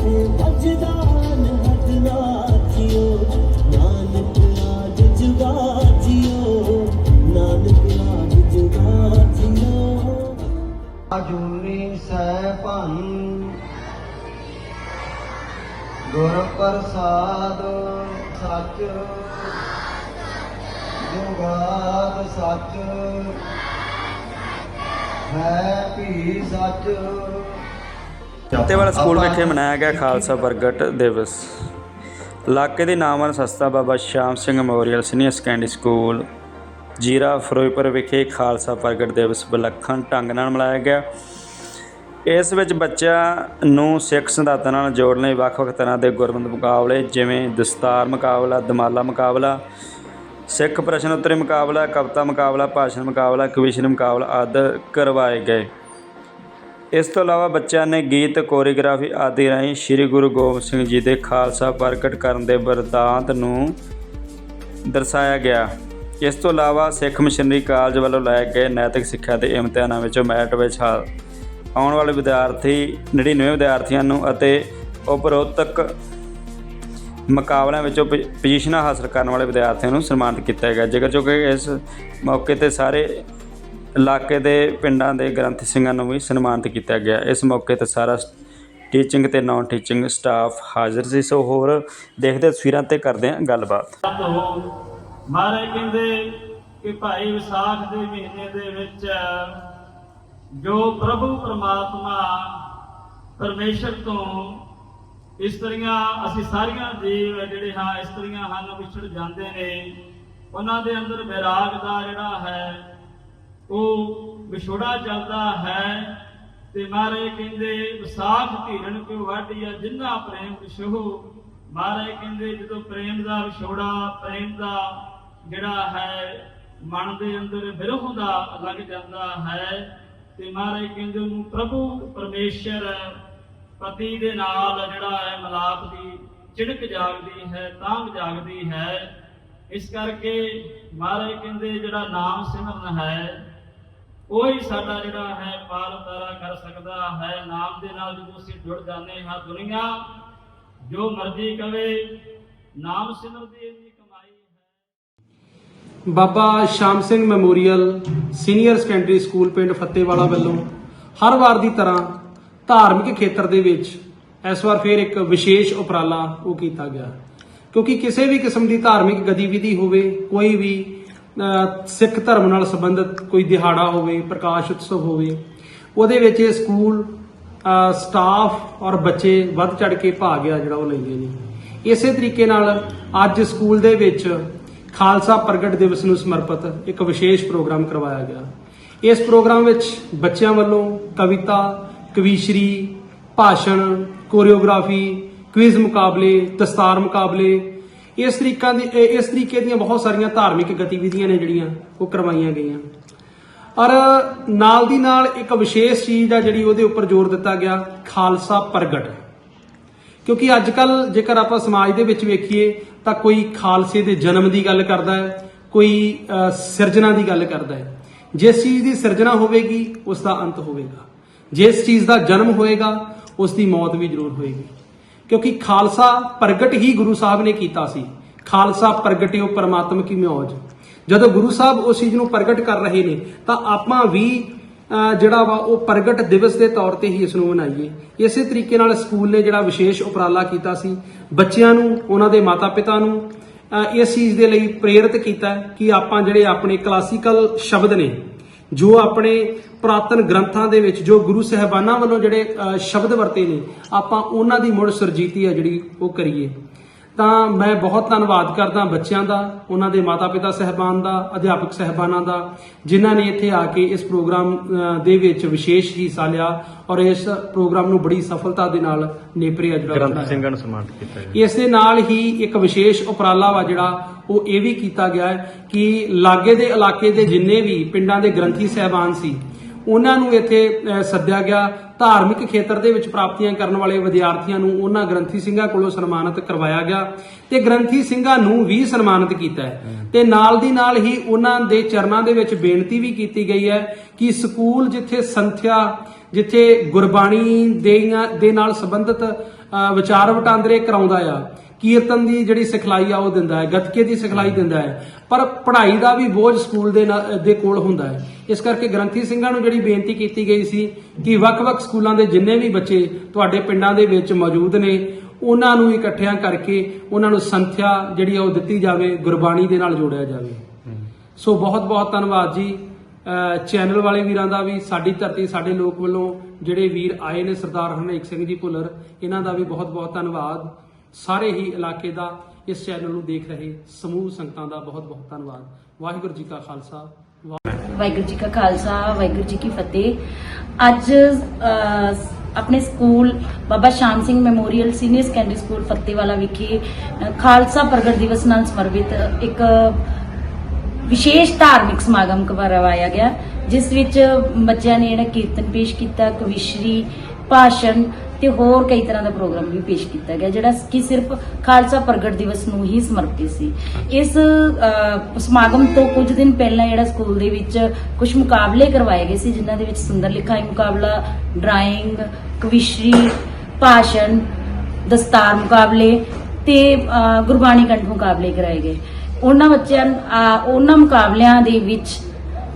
ਜਿੱਥੇ ਵੱਜਦਾ ਜਿਓ ਨਾਨਕ ਆਜ ਜੁਗਾ ਜਿਓ ਜਿਓ ਅਜੂਨੀ ਸੈਭੰ ਗੁਰ ਪ੍ਰਸਾਦ ਸੱਚ ਜੁਗਾਦ ਸੱਚ, ਹੈ ਭੀ ਸੱਚ। ਫਤਿਹਵਾਲਾ ਸਕੂਲ ਵਿਖੇ ਮਨਾਇਆ ਗਿਆ, ਖਾਲਸਾ ਪ੍ਰਗਟ ਦਿਵਸ। ਇਲਾਕੇ ਦੇ ਨਾਮਵਰ ਸੰਸਥਾ Baba Sham Singh memorial senior secondary school, Zira Ferozepur ਵਿਖੇ ਖਾਲਸਾ ਪ੍ਰਗਟ ਦਿਵਸ ਵਿਲੱਖਣ ਢੰਗ ਨਾਲ ਮਨਾਇਆ ਗਿਆ। ਇਸ ਵਿੱਚ ਬੱਚਿਆਂ ਨੂੰ ਸਿੱਖ ਸਿਧਾਂਤਾਂ ਨਾਲ ਜੋੜਨ ਲਈ ਵੱਖ-ਵੱਖ ਤਰ੍ਹਾਂ ਦੇ ਗੁਰਮਤਿ ਮੁਕਾਬਲੇ, ਜਿਵੇਂ ਦਸਤਾਰ ਮੁਕਾਬਲਾ, ਦਮਾਲਾ ਮੁਕਾਬਲਾ, ਸਿੱਖ ਪ੍ਰਸ਼ਨ ਉੱਤਰੀ ਮੁਕਾਬਲਾ, ਕਵਿਤਾ ਮੁਕਾਬਲਾ, ਭਾਸ਼ਣ ਮੁਕਾਬਲਾ ਕਵਿਸ਼ਨ ਮੁਕਾਬਲਾ ਆਦਿ ਕਰਵਾਏ ਗਏ। ਇਸ ਤੋਂ ਇਲਾਵਾ ਬੱਚਿਆਂ ਨੇ ਗੀਤ ਕੋਰੀਗ੍ਰਾਫੀ ਆਦਿ ਰਾਹੀਂ ਸ੍ਰੀ ਗੁਰੂ ਗੋਬਿੰਦ ਸਿੰਘ ਜੀ ਦੇ ਖਾਲਸਾ ਪ੍ਰਗਟ ਕਰਨ ਦੇ ਵਰਦਾਂਤ ਨੂੰ ਦਰਸਾਇਆ ਗਿਆ। ਇਸ ਤੋਂ ਇਲਾਵਾ ਸਿੱਖ ਮਿਸ਼ਨਰੀ ਕਾਲਜ ਵੱਲੋਂ ਲਾਏ ਗਏ ਨੈਤਿਕ ਸਿੱਖਿਆ ਦੇ ਇਮਤਿਹਾਨਾਂ ਵਿੱਚੋਂ ਮੈਰਿਟ ਵਿੱਚ ਹਾ- ਆਉਣ ਵਾਲੇ ਵਿਦਿਆਰਥੀ 99 ਵਿਦਿਆਰਥੀਆਂ ਨੂੰ ਅਤੇ ਉਪਰੋਤਕ ਮੁਕਾਬਲਿਆਂ ਵਿੱਚੋਂ ਪੋ- ਪੋਜੀਸ਼ਨਾਂ ਹਾਸਲ ਕਰਨ ਵਾਲੇ ਵਿਦਿਆਰਥੀਆਂ ਨੂੰ ਸਨਮਾਨਿਤ ਕੀਤਾ ਗਿਆ। ਜੇਕਰ ਜੋ ਕਿ ਇਸ ਮੌਕੇ ਤੇ ਸਾਰੇ ਇਲਾਕੇ ਦੇ ਪਿੰਡਾਂ ਦੇ ਗ੍ਰੰਥੀ ਸਿੰਘਾਂ ਨੂੰ ਵੀ ਸਨਮਾਨਿਤ ਕੀਤਾ ਗਿਆ। ਇਸ ਮੌਕੇ ਤੇ ਸਾਰਾ ਟੀਚਿੰਗ ਤੇ ਨਾਨ ਟੀਚਿੰਗ ਸਟਾਫ ਹਾਜ਼ਰ ਸੀ। ਸੋ ਹੋਰ ਦੇਖਦੇ ਤਸਵੀਰਾਂ ਤੇ ਕਰਦੇ ਹਾਂ ਗੱਲਬਾਤ। ਮਹਾਰਾਜ ਕਹਿੰਦੇ ਕਿ ਭਾਈ ਵਿਸਾਖ ਦੇ ਮਹੀਨੇ ਦੇ ਵਿੱਚ ਜੋ ਪ੍ਰਭੂ ਪਰਮਾਤਮਾ ਪਰਮੇਸ਼ਰ ਤੋਂ ਇਸਤਰੀਆਂ ਅਸੀਂ ਸਾਰੀਆਂ ਜੀਵ ਜਿਹੜੇ ਹਾਂ ਇਸਤਰੀਆਂ ਹਨ, ਵਿਛੜ ਜਾਂਦੇ ਨੇ, ਉਹਨਾਂ ਦੇ ਅੰਦਰ ਵਿਰਾਗ ਦਾ ਜਿਹੜਾ ਹੈ ਉਹ ਵਿਛੋੜਾ ਚੱਲਦਾ ਹੈ ਤੇ ਮਹਾਰਾਜ ਕਹਿੰਦੇ, ਵਿਸਾਖ ਧੀਰਣ ਕਿਉ ਵਾਢੀਆ? ਜਿੰਨਾ ਪ੍ਰੇਮ ਵਿਛੋ ਮਹਾਰਾਜ ਕਹਿੰਦੇ, ਜਦੋਂ ਪ੍ਰੇਮ ਦਾ ਵਿਛੋੜਾ, ਪ੍ਰੇਮ ਦਾ ਜਿਹੜਾ ਹੈ, ਮਨ ਦੇ ਅੰਦਰ ਵਿਰੋਹ ਦਾ ਲੱਗ ਜਾਂਦਾ ਹੈ, ਤੇ ਮਹਾਰਾਜ ਕਹਿੰਦੇ, ਉਹਨੂੰ ਪ੍ਰਭੂ ਪਰਮੇਸ਼ਰ ਪਤੀ ਦੇ ਨਾਲ ਜਿਹੜਾ ਹੈ, ਮਲਾਪ ਦੀ ਚਿੜਕ ਜਾਗਦੀ ਹੈ, ਤਾਂਗ ਜਾਗਦੀ ਹੈ। ਇਸ ਕਰਕੇ ਮਹਾਰਾਜ ਕਹਿੰਦੇ, ਜਿਹੜਾ ਨਾਮ ਸਿਮਰਨ ਹੈ ਉਹੀ ਸਾਡਾ ਜਿਹੜਾ ਹੈ ਪਾਰ ਉਤਾਰਾ ਕਰ ਸਕਦਾ ਹੈ। ਨਾਮ ਦੇ ਨਾਲ ਜਦੋਂ ਅਸੀਂ ਜੁੜ ਜਾਂਦੇ ਹਾਂ ਦੁਨੀਆ, ਜੋ ਮਰਜ਼ੀ ਕਵੇ, ਨਾਮ ਸਿਮਰਦੀ ਇੰਨੀ ਕਮਾਈ ਹੈ। Baba Sham Singh memorial senior secondary school ਪਿੰਡ ਫੱਤੇਵਾਲਾ ਵੱਲੋਂ ਹਰ ਵਾਰ ਦੀ ਤਰ੍ਹਾਂ ਧਾਰਮਿਕ ਖੇਤਰ ਦੇ ਵਿੱਚ ਇਸ ਵਾਰ ਫਿਰ ਇੱਕ ਵਿਸ਼ੇਸ਼ ਉਪਰਾਲਾ ਉਹ ਕੀਤਾ ਗਿਆ। ਕਿਉਂਕਿ ਕਿਸੇ ਵੀ ਕਿਸਮ ਦੀ ਧਾਰਮਿਕ ਗਤੀਵਿਧੀ ਹੋਵੇ, ਕੋਈ ਵੀ ਸਿੱਖ ਧਰਮ ਨਾਲ ਸੰਬੰਧਿਤ ਕੋਈ ਦਿਹਾੜਾ ਹੋਵੇ, ਪ੍ਰਕਾਸ਼ ਉਤਸਵ ਹੋਵੇ, ਉਹਦੇ ਵਿੱਚ ਇਹ ਸਕੂਲ ਸਟਾਫ ਔਰ ਬੱਚੇ ਵੱਧ ਚੜ ਕੇ ਭਾਗ ਆ ਜਿਹੜਾ ਉਹ ਲੈਂਦੇ ਨੇ ਇਸੇ ਤਰੀਕੇ ਨਾਲ ਅੱਜ ਸਕੂਲ ਦੇ ਵਿੱਚ ਖਾਲਸਾ ਪ੍ਰਗਟ ਦਿਵਸ ਨੂੰ ਸਮਰਪਿਤ ਇੱਕ ਵਿਸ਼ੇਸ਼ ਪ੍ਰੋਗਰਾਮ ਕਰਵਾਇਆ ਗਿਆ। ਇਸ ਪ੍ਰੋਗਰਾਮ ਵਿੱਚ ਬੱਚਿਆਂ ਵੱਲੋਂ ਕਵਿਤਾ, ਕਵੀਸ਼ਰੀ, ਭਾਸ਼ਣ, ਕੋਰੀਓਗ੍ਰਾਫੀ ਕੁਇਜ਼ ਮੁਕਾਬਲੇ, ਦਸਤਾਰ ਮੁਕਾਬਲੇ ਇਸ ਤਰੀਕਾਂ ਦੀ ਇਸ ਤਰੀਕੇ ਦੀਆਂ ਬਹੁਤ ਸਾਰੀਆਂ ਧਾਰਮਿਕ ਗਤੀਵਿਧੀਆਂ ਨੇ ਜਿਹੜੀਆਂ ਉਹ ਕਰਵਾਈਆਂ ਗਈਆਂ। ਔਰ ਨਾਲ ਦੀ ਨਾਲ ਇੱਕ ਵਿਸ਼ੇਸ਼ ਚੀਜ਼ ਆ ਜਿਹੜੀ ਉਹਦੇ ਉੱਪਰ ਜ਼ੋਰ ਦਿੱਤਾ ਗਿਆ, ਖਾਲਸਾ ਪ੍ਰਗਟ। ਕਿਉਂਕਿ ਅੱਜ ਕੱਲ ਜੇਕਰ ਆਪਾਂ ਸਮਾਜ ਦੇ ਵਿੱਚ ਵੇਖੀਏ, ਤਾਂ ਕੋਈ ਖਾਲਸੇ ਦੇ ਜਨਮ ਦੀ ਗੱਲ ਕਰਦਾ ਹੈ, ਕੋਈ ਸਿਰਜਣਾ ਦੀ ਗੱਲ ਕਰਦਾ ਹੈ। ਜਿਸ ਚੀਜ਼ ਦੀ ਸਿਰਜਣਾ ਹੋਵੇਗੀ, ਉਸ ਦਾ ਅੰਤ ਹੋਵੇਗਾ। ਜਿਸ ਚੀਜ਼ ਦਾ ਜਨਮ ਹੋਏਗਾ, ਉਸ ਦੀ ਮੌਤ ਵੀ ਜ਼ਰੂਰ ਹੋਏਗੀ। ਕਿਉਂਕਿ ਖਾਲਸਾ ਪ੍ਰਗਟ ਹੀ ਗੁਰੂ ਸਾਹਿਬ ਨੇ ਕੀਤਾ ਸੀ। ਖਾਲਸਾ ਪ੍ਰਗਟਿਓ ਪਰਮਾਤਮ ਕੀ ਮਿਉਜ ਜਦੋਂ ਗੁਰੂ ਸਾਹਿਬ ਉਸ ਚੀਜ਼ ਨੂੰ ਪ੍ਰਗਟ ਕਰ ਰਹੇ ਨੇ, ਤਾਂ ਆਪਾਂ ਵੀ ਜਿਹੜਾ ਵਾ ਉਹ ਪ੍ਰਗਟ ਦਿਵਸ ਦੇ ਤੌਰ ਤੇ ਹੀ ਇਸ ਨੂੰ ਮਨਾਈਏ। ਇਸੇ ਤਰੀਕੇ ਨਾਲ ਸਕੂਲ ਨੇ ਜਿਹੜਾ ਵਿਸ਼ੇਸ਼ ਉਪਰਾਲਾ ਕੀਤਾ ਸੀ, ਬੱਚਿਆਂ ਨੂੰ, ਉਹਨਾਂ ਦੇ ਮਾਤਾ-ਪਿਤਾ ਨੂੰ ਇਸ ਚੀਜ਼ ਦੇ ਲਈ ਪ੍ਰੇਰਿਤ ਕੀਤਾ ਕਿ ਆਪਾਂ ਜਿਹੜੇ ਆਪਣੇ ਕਲਾਸੀਕਲ ਸ਼ਬਦ ਨੇ, ਜੋ ਆਪਣੇ ਪ੍ਰਾਤਨ ਗ੍ਰੰਥਾਂ ਦੇ ਵਿੱਚ ਜੋ ਗੁਰੂ ਸਹਿਬਾਨਾਂ ਵੱਲੋਂ ਜਿਹੜੇ ਸ਼ਬਦ ਵਰਤੇ ਨੇ ਆਪਾਂ ਉਹਨਾਂ ਦੀ ਮੁੜ ਸੁਰਜੀਤੀ ਆ ਜਿਹੜੀ ਉਹ ਕਰੀਏ। ਤਾਂ ਮੈਂ ਬਹੁਤ ਧੰਨਵਾਦ ਕਰਦਾ ਬੱਚਿਆਂ ਦਾ ਉਹਨਾਂ ਦੇ ਮਾਤਾ-ਪਿਤਾ ਸਹਿਬਾਨ ਦਾ ਅਧਿਆਪਕ ਸਹਿਬਾਨਾਂ ਦਾ ਜਿਨ੍ਹਾਂ ਨੇ ਇੱਥੇ ਆ ਕੇ ਇਸ ਪ੍ਰੋਗਰਾਮ ਦੇ ਵਿੱਚ ਵਿਸ਼ੇਸ਼ ਹਿੱਸਾ ਲਿਆ ਔਰ ਇਸ ਪ੍ਰੋਗਰਾਮ ਨੂੰ ਬੜੀ ਸਫਲਤਾ ਦੇ ਨਾਲ ਨੇਪਰੇ ਜਿਹੜਾ ਗ੍ਰੰਥ ਸਿੰਘਾਂ ਨੂੰ ਸਨਮਾਨਿਤ ਕੀਤਾ ਗਿਆ। ਇਸ ਦੇ ਨਾਲ ਹੀ ਇੱਕ ਵਿਸ਼ੇਸ਼ ਉਪਰਾਲਾ ਵਾ ਜਿਹੜਾ ਉਹ ਇਹ ਵੀ ਕੀਤਾ ਗਿਆ ਕਿ ਲਾਗੇ ਦੇ ਇਲਾਕੇ ਦੇ ਜਿੰਨੇ ਵੀ ਪਿੰਡਾਂ ਦੇ ਗ੍ਰੰਥੀ ਸਹਿਬਾਨ ਸੀ ਉਹਨਾਂ ਨੂੰ ਇੱਥੇ ਸੱਦਿਆ ਗਿਆ। ਧਾਰਮਿਕ ਖੇਤਰ ਦੇ ਵਿੱਚ ਪ੍ਰਾਪਤੀਆਂ ਕਰਨ ਵਾਲੇ ਵਿਦਿਆਰਥੀਆਂ ਨੂੰ ਉਹਨਾਂ ਗ੍ਰੰਥੀ ਸਿੰਘਾਂ ਕੋਲੋਂ ਸਨਮਾਨਿਤ ਕਰਵਾਇਆ ਗਿਆ ਤੇ ਗ੍ਰੰਥੀ ਸਿੰਘਾਂ ਨੂੰ ਵੀ ਸਨਮਾਨਿਤ ਕੀਤਾ ਹੈ। ਤੇ ਨਾਲ ਦੀ ਨਾਲ ਹੀ ਉਹਨਾਂ ਦੇ ਚਰਨਾਂ ਦੇ ਵਿੱਚ ਬੇਨਤੀ ਵੀ ਕੀਤੀ ਗਈ ਹੈ ਕਿ ਸਕੂਲ ਜਿੱਥੇ ਸੰਥਿਆ ਜਿੱਥੇ ਗੁਰਬਾਣੀ ਦੇ ਨਾਲ ਸੰਬੰਧਿਤ ਵਿਚਾਰ ਵਟਾਂਦਰੇ ਕਰਾਉਂਦਾ ਆ ਕੀਰਤਨ ਦੀ ਜਿਹੜੀ ਸਿਖਲਾਈ ਆ, ਉਹ ਦਿੰਦਾ ਹੈ, ਗੱਤਕੇ ਦੀ ਸਿਖਲਾਈ ਦਿੰਦਾ ਹੈ। ਪਰ ਪੜ੍ਹਾਈ ਦਾ ਵੀ ਬੋਝ ਸਕੂਲ ਦੇ ਦੇ ਕੋਲ ਹੁੰਦਾ ਹੈ। ਇਸ ਕਰਕੇ ਗ੍ਰੰਥੀ ਸਿੰਘਾਂ ਨੂੰ ਜਿਹੜੀ ਬੇਨਤੀ ਕੀਤੀ ਗਈ ਸੀ ਕਿ ਵੱਖ-ਵੱਖ ਸਕੂਲਾਂ ਦੇ ਜਿੰਨੇ ਵੀ ਬੱਚੇ ਤੁਹਾਡੇ ਪਿੰਡਾਂ ਦੇ ਵਿੱਚ ਮੌਜੂਦ ਨੇ, ਉਹਨਾਂ ਨੂੰ ਇਕੱਠਿਆਂ ਕਰਕੇ ਉਹਨਾਂ ਨੂੰ ਸੰਥਿਆ ਜਿਹੜੀ ਆ, ਉਹ ਦਿੱਤੀ ਜਾਵੇ, ਗੁਰਬਾਣੀ ਦੇ ਨਾਲ ਜੋੜਿਆ ਜਾਵੇ। ਸੋ ਬਹੁਤ ਬਹੁਤ ਧੰਨਵਾਦ ਜੀ। ਚੈਨਲ ਵਾਲੇ ਵੀਰਾਂ ਦਾ ਵੀ, ਸਾਡੀ ਧਰਤੀ, ਸਾਡੇ ਲੋਕ ਵੱਲੋਂ ਜਿਹੜੇ ਵੀਰ ਆਏ ਨੇ, ਸਰਦਾਰ ਹਰਨੇਕ ਸਿੰਘ ਜੀ ਭੁੱਲਰ, ਇਹਨਾਂ ਦਾ ਵੀ ਬਹੁਤ ਬਹੁਤ ਧੰਨਵਾਦ। ਸਾਰੇ ਹੀ ਇਲਾਕੇ ਦਾ ਇਸ ਚੈਨਲ ਨੂੰ ਦੇਖ ਰਹੇ ਸਮੂਹ ਸੰਗਤਾਂ ਦਾ ਬਹੁਤ ਬਹੁਤ ਧੰਨਵਾਦ। ਵਾਹਿਗੁਰੂ ਜੀ ਕਾ ਖਾਲਸਾ ਵਾਹਿਗੁਰੂ ਜੀ ਕਾ ਖਾਲਸਾ, ਵਾਹਿਗੁਰੂ ਜੀ ਕੀ ਫਤਿਹ। ਅੱਜ ਆਪਣੇ school Baba Sham Singh memorial senior secondary school Fattewala ਵਿਖੇ ਖਾਲਸਾ ਪ੍ਰਗਟ ਦਿਵਸ ਨਾਲ ਸਮਰਪਿਤ ਇੱਕ ਵਿਸ਼ੇਸ਼ ਧਾਰਮਿਕ ਸਮਾਗਮ ਕਰਵਾਇਆ ਗਿਆ, ਜਿਸ ਵਿੱਚ ਬੱਚਿਆਂ ਨੇ ਜਿਹੜਾ ਕੀਰਤਨ ਪੇਸ਼ ਕੀਤਾ, ਕਵਿਸ਼ਰੀ, ਭਾਸ਼ਣ ਤੇ ਹੋਰ ਕਈ ਤਰ੍ਹਾਂ ਦਾ ਪ੍ਰੋਗਰਾਮ ਵੀ ਪੇਸ਼ ਕੀਤਾ ਗਿਆ, ਜਿਹੜਾ ਕਿ ਸਿਰਫ ਖਾਲਸਾ ਪ੍ਰਗਟ ਦਿਵਸ ਨੂੰ ਹੀ ਸਮਰਪਿਤ ਸੀ। ਇਸ ਸਮਾਗਮ ਤੋਂ ਕੁਝ ਦਿਨ ਪਹਿਲਾਂ ਜਿਹੜਾ ਸਕੂਲ ਦੇ ਵਿੱਚ ਕੁਝ ਮੁਕਾਬਲੇ ਕਰਵਾਏ ਗਏ ਸੀ, ਜਿਨ੍ਹਾਂ ਦੇ ਵਿੱਚ ਸੁੰਦਰ ਲਿਖਾਈ ਮੁਕਾਬਲਾ, ਡਰਾਇੰਗ, ਕਵਿਸ਼ਰੀ, ਭਾਸ਼ਣ, ਦਸਤਾਰ ਮੁਕਾਬਲੇ ਤੇ ਗੁਰਬਾਣੀ ਕੰਠ ਮੁਕਾਬਲੇ ਕਰਾਏ ਗਏ। ਉਹਨਾਂ ਬੱਚਿਆਂ ਉਹਨਾਂ ਮੁਕਾਬਲਿਆਂ ਦੇ ਵਿੱਚ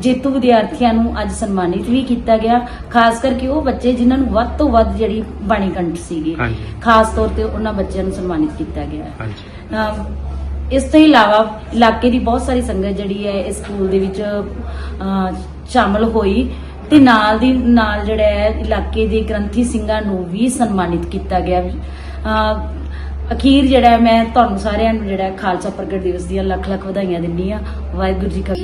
ਜੇਤੂ ਵਿਦਿਆਰਥੀਆਂ ਨੂੰ ਅੱਜ ਸਨਮਾਨਿਤ ਵੀ ਕੀਤਾ ਗਿਆ ਖਾਸ ਕਰਕੇ ਉਹ ਬੱਚੇ ਜਿਨ੍ਹਾਂ ਨੂੰ ਵੱਧ ਤੋਂ ਵੱਧ ਜਿਹੜੀ ਬਾਣੀ ਕੰਠ ਸੀਗੀ। ਖਾਸ ਤੌਰ ਤੇ ਉਹਨਾਂ ਬੱਚਿਆਂ ਨੂੰ ਸਨਮਾਨਿਤ ਕੀਤਾ ਗਿਆ। ਇਸ ਤੋਂ ਇਲਾਵਾ ਇਲਾਕੇ ਦੀ ਬਹੁਤ ਸਾਰੀ ਸੰਗਤ ਜਿਹੜੀ ਹੈ ਇਸ ਸਕੂਲ ਦੇ ਵਿੱਚ ਸ਼ਾਮਲ ਹੋਈ ਤੇ ਨਾਲ ਦੀ ਨਾਲ ਜਿਹੜਾ ਹੈ ਇਲਾਕੇ ਦੇ ਗ੍ਰੰਥੀ ਸਿੰਘਾਂ ਨੂੰ ਵੀ ਸਨਮਾਨਿਤ ਕੀਤਾ ਗਿਆ। ਅ, ਅਖੀਰ ਜਿਹੜਾ ਮੈਂ ਤੁਹਾਨੂੰ ਸਾਰਿਆਂ ਨੂੰ ਜਿਹੜਾ ਖਾਲਸਾ ਪ੍ਰਗਟ ਦਿਵਸ ਦੀਆਂ ਲੱਖ ਲੱਖ ਵਧਾਈਆਂ ਦਿੰਦੀ ਆ ਵਾਹਿਗੁਰੂ ਜੀ ਕਾ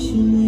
ਪ੍ਰਕਾਸ਼